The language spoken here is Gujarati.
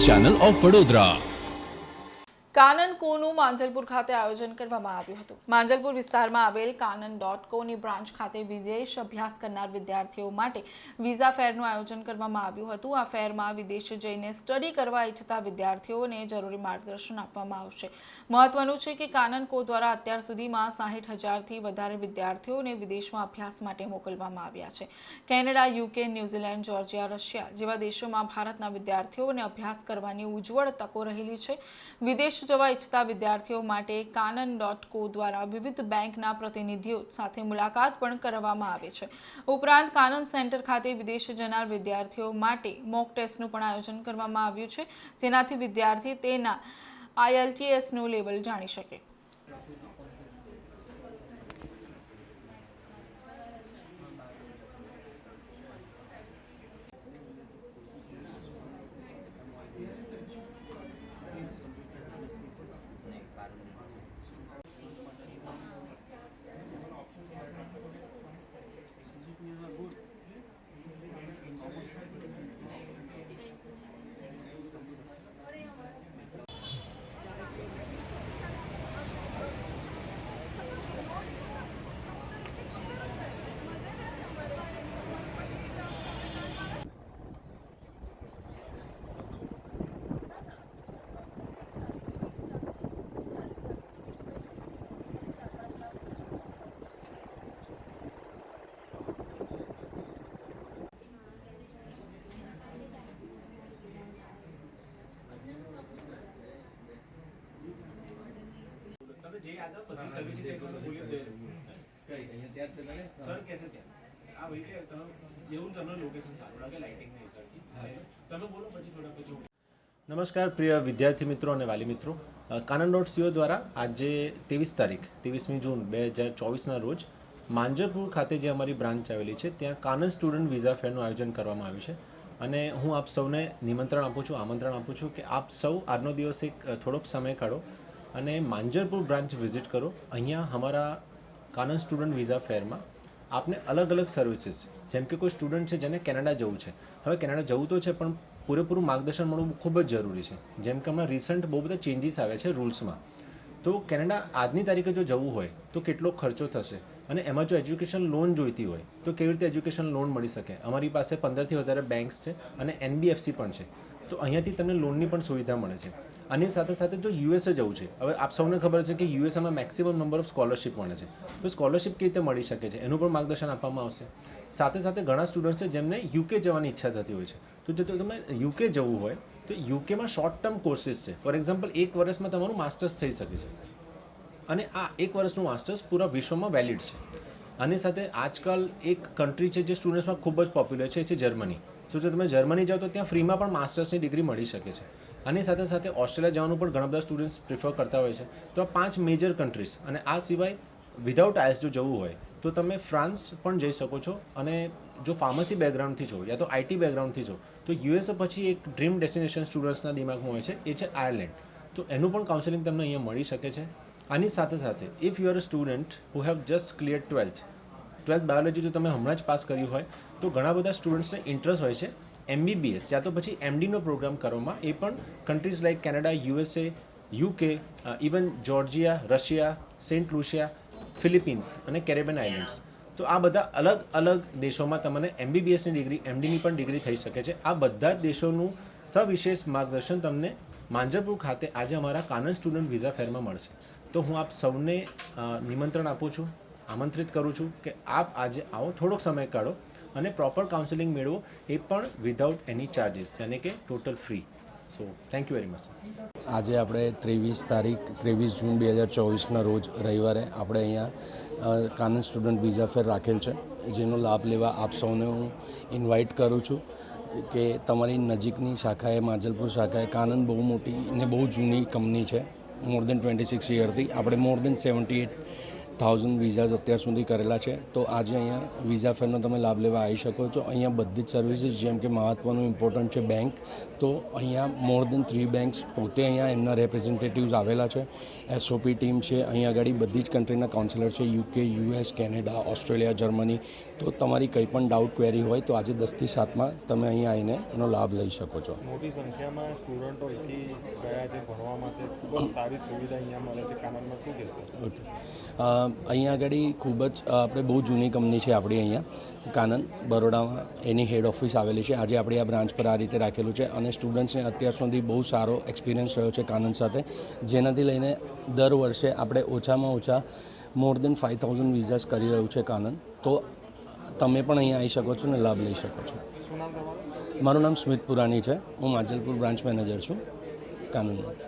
ચેનલ ઓફ વડોદરા કાનન કોનું માંજલપુર ખાતે આયોજન કરવામાં આવ્યું હતું. માંજલપુર વિસ્તારમાં આવેલ કાનન ડોટ કોની બ્રાન્ચ ખાતે વિદેશ અભ્યાસ કરનાર વિદ્યાર્થીઓ માટે વિઝા ફેરનું આયોજન કરવામાં આવ્યું હતું. આ ફેરમાં વિદેશ જઈને સ્ટડી કરવા ઈચ્છતા વિદ્યાર્થીઓને જરૂરી માર્ગદર્શન આપવામાં આવશે. મહત્વનું છે કે કાનન કો દ્વારા અત્યાર સુધીમાં સાહીઠ હજારથી વધારે વિદ્યાર્થીઓને વિદેશમાં અભ્યાસ માટે મોકલવામાં આવ્યા છે. Canada, UK, New Zealand Georgia Russia જેવા દેશોમાં ભારતના વિદ્યાર્થીઓને અભ્યાસ કરવાની ઉજ્જવળ તકો રહેલી છે. વિદેશ જવા ઈચ્છતા વિદ્યાર્થીઓ માટે કાનન ડોટ કો દ્વારા વિવિધ બેંકના પ્રતિનિધિઓ સાથે મુલાકાત પણ કરવામાં આવે છે. ઉપરાંત કાનન સેન્ટર ખાતે વિદેશ જનાર વિદ્યાર્થીઓ માટે મોક ટેસ્ટનું પણ આયોજન કરવામાં આવ્યું છે, જેનાથી વિદ્યાર્થી તેના આઈએલટીએસનું લેવલ જાણી શકે તમે જે યાદવ બધી સર્વિસીસ એક વખત બોલી દે કઈ સર કહેશે ત્યાં. આ ભાઈ કે તમે એવું તમને લોકેશન સારું લાગે લાઇટિંગ નહીં સરખી તમે બોલો પછી થોડા પછી નમસ્કાર પ્રિય વિદ્યાર્થી મિત્રો અને વાલી મિત્રો. કાનન ડોટ સીઓ દ્વારા આજે ત્રેવીસ તારીખ ત્રેવીસમી જૂન બે હજાર ચોવીસના રોજ માંજરપુર ખાતે જે અમારી બ્રાન્ચ આવેલી છે ત્યાં કાનન સ્ટુડન્ટ વિઝા ફેરનું આયોજન કરવામાં આવ્યું છે. અને હું આપ સૌને નિમંત્રણ આપું છું આમંત્રણ આપું છું કે આપ સૌ આજનો દિવસ એક થોડોક સમય કાઢો. અને માંજરપુર બ્રાન્ચ વિઝિટ કરો. અહીંયા અમારા કાનન સ્ટુડન્ટ વિઝા ફેરમાં આપને અલગ અલગ સર્વિસીસ, જેમ કે કોઈ સ્ટુડન્ટ છે જેને કેનેડા જવું છે. હવે કેનેડા જવું તો છે, પણ પૂરેપૂરું માર્ગદર્શન મળવું ખૂબ જ જરૂરી છે. જેમ કે હમણાં રિસન્ટ બહુ બધા ચેન્જીસ આવ્યા છે રૂલ્સમાં તો કેનેડા આજની તારીખે જો જવું હોય, તો કેટલો ખર્ચો થશે? અને એમાં જો એજ્યુકેશન લોન જોઈતી હોય, તો કેવી રીતે એજ્યુકેશન લોન મળી શકે? અમારી પાસે પંદરથી વધારે બેંક્સ છે અને એનબીએફસી પણ છે. તો અહીંયાથી તમને લોનની પણ સુવિધા મળે છે. આની સાથે સાથે જો યુએસએ જવું છે, હવે આપ સૌને ખબર છે કે યુએસએમાં મેક્સિમમ નંબર ઓફ સ્કોલરશિપ મળે છે. તો સ્કોલરશિપ કેવી રીતે મળી શકે છે? એનું પણ માર્ગદર્શન આપવામાં આવશે. સાથે સાથે ઘણા સ્ટુડન્ટ્સ છે જેમને યુકે જવાની ઈચ્છા થતી હોય છે. તો જો તમે યુકે જવું હોય, તો યુકેમાં શોર્ટ ટર્મ કોર્સિસ છે. ફોર એક્ઝામ્પલ એક વર્ષમાં તમારું માસ્ટર્સ થઈ શકે છે. અને આ એક વર્ષનું માસ્ટર્સ પૂરા વિશ્વમાં વેલિડ છે. આની સાથે આજકાલ એક કન્ટ્રી છે જે સ્ટુડન્ટ્સમાં ખૂબ જ પોપ્યુલર છે, એ છે જર્મની તો જો તમે જર્મની જાઓ તો ત્યાં ફ્રીમાં પણ માસ્ટર્સની ડિગ્રી મળી શકે છે. આની સાથે સાથે ઓસ્ટ્રેલિયા જવાનું પણ ઘણા બધા સ્ટુડન્ટ્સ પ્રિફર કરતા હોય છે. તો આ પાંચ મેજર કન્ટ્રીઝ અને આ સિવાય વિધાઉટ આઈએસ જો જવું હોય, તો તમે ફ્રાન્સ પણ જઈ શકો છો અને જો ફાર્મસી બેકગ્રાઉન્ડથી છો યા તો આઈટી બેકગ્રાઉન્ડથી છો, તો યુએસએ પછી એક ડ્રીમ ડેસ્ટિનેશન સ્ટુડન્ટ્સના દિમાગમાં હોય છે, એ છે આયર્લેન્ડ તો એનું પણ કાઉન્સેલિંગ તમને અહીંયા મળી શકે છે. આની સાથે સાથે if you are a student who have just clear twelfth twelfth biology જો તમે હમણાં જ પાસ કર્યું હોય, તો ઘણા બધા સ્ટુડન્ટ્સને ઇન્ટરેસ્ટ હોય છે એમબીબીએસ યા તો પછી એમડીનો પ્રોગ્રામ કરવામાં એ પણ countries like Canada USA UK even Georgia Russia Saint Lucia Philippines અને કેરેબિયન આઇલેન્ડ્સ તો આ બધા અલગ અલગ દેશોમાં તમને એમબીબીએસની ડિગ્રી એમડીની પણ ડિગ્રી થઈ શકે છે. આ બધા જ દેશોનું સવિશેષ માર્ગદર્શન તમને માંજરપુર ખાતે આજે અમારા કાનન સ્ટુડન્ટ વિઝા ફેરમાં મળશે. તો હું આપ સૌને નિમંત્રણ આપું છું, આમંત્રિત કરું છું કે આપ આજે આવો, થોડોક સમય કાઢો. અને પ્રોપર કાઉન્સેલિંગ મેળવો એ પણ વિધાઉટ એની ચાર્જિસ યાની કે total free so thank you very much આજે આપણે ત્રેવીસ તારીખ, ત્રેવીસ જૂન બે હજાર ચોવીસના રોજ રવિવારે આપણે અહીંયા કાનન સ્ટુડન્ટ વિઝા ફેર રાખેલ છે. જેનો લાભ લેવા આપ સૌને હું ઇન્વાઇટ કરું છું કે તમારી નજીકની શાખાએ, માજલપુર શાખાએ કાનન બહુ મોટી ને બહુ જૂની કંપની છે. મોર દેન ટ્વેન્ટી સિક્સ યરથી આપણે more than seventy eight thousand visas અત્યાર સુધી કરેલા છે તો આજે અહીંયા વિઝા ફેરનો તમે લાભ લેવા આવી શકો છો. અહીંયા બધી જ સર્વિસીસ જેમ કે મહત્ત્વનું ઇમ્પોર્ટન્ટ છે બેંક તો અહીંયા મોર દેન થ્રી બેંક્સ પોતે અહીંયા એમના રેપ્રેઝેન્ટેટિવ્સ આવેલા છે. એસઓપી ટીમ છે અહીંયા આગળ બધી જ કન્ટ્રીના કાઉન્સિલર છે UK US Canada Australia Germany તો તમારી કંઈ પણ ડાઉટ ક્વેરી હોય તો આજે દસથી સાતમાં તમે અહીંયા આવીને એનો લાભ લઈ શકો છો. મોટી સંખ્યામાં સ્ટુડન્ટો અહીંથી ગયા છે ભણવા માટે. ખૂબ જ સારી સુવિધા અહીંયા મળે છે. કાનનમાં શું કહેશો? ઓકે અહીંયા આગળ ખૂબ જ આપણે બહુ જૂની કંપની છે આપણી અહીંયા કાનન બરોડામાં. એની હેડ ઓફિસ આવેલી છે. આજે આપણી આ બ્રાન્ચ પર આ રીતે રાખેલું છે અને સ્ટુડન્ટ્સને અત્યાર સુધી બહુ સારો એક્સપિરિયન્સ રહ્યો છે કાનન સાથે. જેનાથી લઈને દર વર્ષે આપણે ઓછામાં ઓછા more than five thousand visas કરી રહ્યું છે કાનન. તો તમે પણ અહીંયા આવી શકો છો ને લાભ લઈ શકો છો. મારું નામ સ્મિત પુરાણી છે. હું માજલપુર બ્રાન્ચ મેનેજર છું કાનનમાં.